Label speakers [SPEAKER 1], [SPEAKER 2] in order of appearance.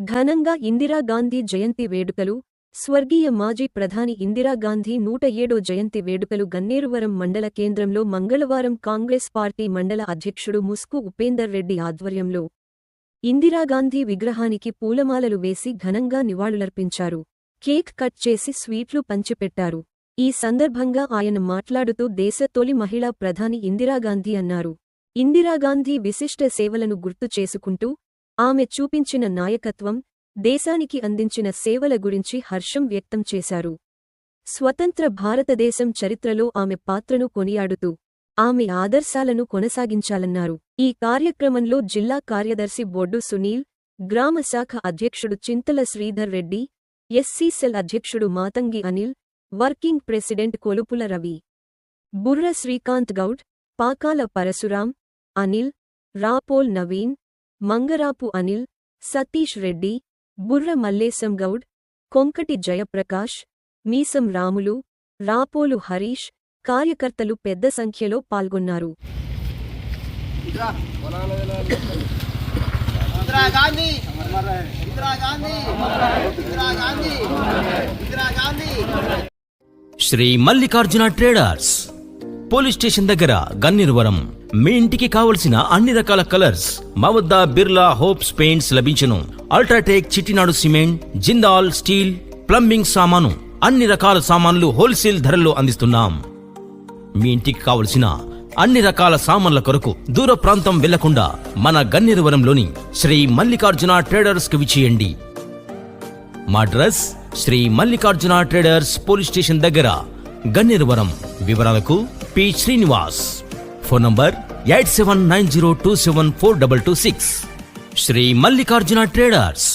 [SPEAKER 1] ఘనంగా ఇందిరాగాంధీ జయంతి వేడుకలు స్వర్గీయ మాజీ ప్రధాని ఇందిరాగాంధీ నూట ఏడో జయంతి వేడుకలు గన్నేరువరం మండల కేంద్రంలో మంగళవారం కాంగ్రెస్ పార్టీ మండల అధ్యక్షుడు ముస్కు ఉపేందర్ రెడ్డి ఆధ్వర్యంలో ఇందిరాగాంధీ విగ్రహానికి పూలమాలలు వేసి ఘనంగా నివాళులర్పించారు. కేక్ కట్ చేసి స్వీట్లు పంచిపెట్టారు. ఈ సందర్భంగా ఆయన మాట్లాడుతూ దేశ తొలి మహిళా ప్రధాని ఇందిరాగాంధీ అన్నారు. ఇందిరాగాంధీ విశిష్ట సేవలను గుర్తు చేసుకుంటూ ఆమె చూపించిన నాయకత్వం దేశానికి అందించిన సేవల గురించి హర్షం వ్యక్తం చేశారు. స్వతంత్ర భారతదేశం చరిత్రలో ఆమె పాత్రను కొనియాడుతూ ఆమె ఆదర్శాలను కొనసాగించాలన్నారు. ఈ కార్యక్రమంలో జిల్లా కార్యదర్శి బొడ్డు సునీల్ గ్రామ శాఖ అధ్యక్షుడు చింతల శ్రీధర్ రెడ్డి ఎస్సీ సెల్ అధ్యక్షుడు మాతంగి అనిల్ వర్కింగ్ ప్రెసిడెంట్ కొలుపుల రవి. బుర్ర శ్రీకాంత్ గౌడ్ పాకాల పరశురాం అనిల్ రాపోల్ నవీన్ మంగరాపు అనిల్ సతీష్ రెడ్డి బుర్ర మల్లేశం గౌడ్ కొంకటి జయప్రకాష్ మీసం రాములు రాపోలు హరీష్ కార్యకర్తలు పెద్ద సంఖ్యలో పాల్గొన్నారు.
[SPEAKER 2] Sri Mallikarjuna traders. Police station దగ్గర గన్నిరువరం మీ ఇంటికి కావలసిన అన్ని రకాల కలర్స్ మా వద్ద Birla hopes paints లభించను. UltraTech Chettinad cement Jindal steel plumbing సామాను అన్ని రకాల సామాన్లు హోల్సేల్ ధరల్లో అందిస్తున్నాం. మీ ఇంటికి కావలసిన అన్ని రకాల సామాన్ల కొరకు దూర ప్రాంతం వెళ్ళకుండా మన గన్నిరువరంలోని శ్రీ మల్లికార్జున ట్రేడర్స్కు విచేయండి మా address Sri Mallikarjuna traders police station దగ్గర. గన్నిరువరం వివరాలకు P Srinivas phone number eight seven nine zero two seven four double two six Sri Mallikarjuna traders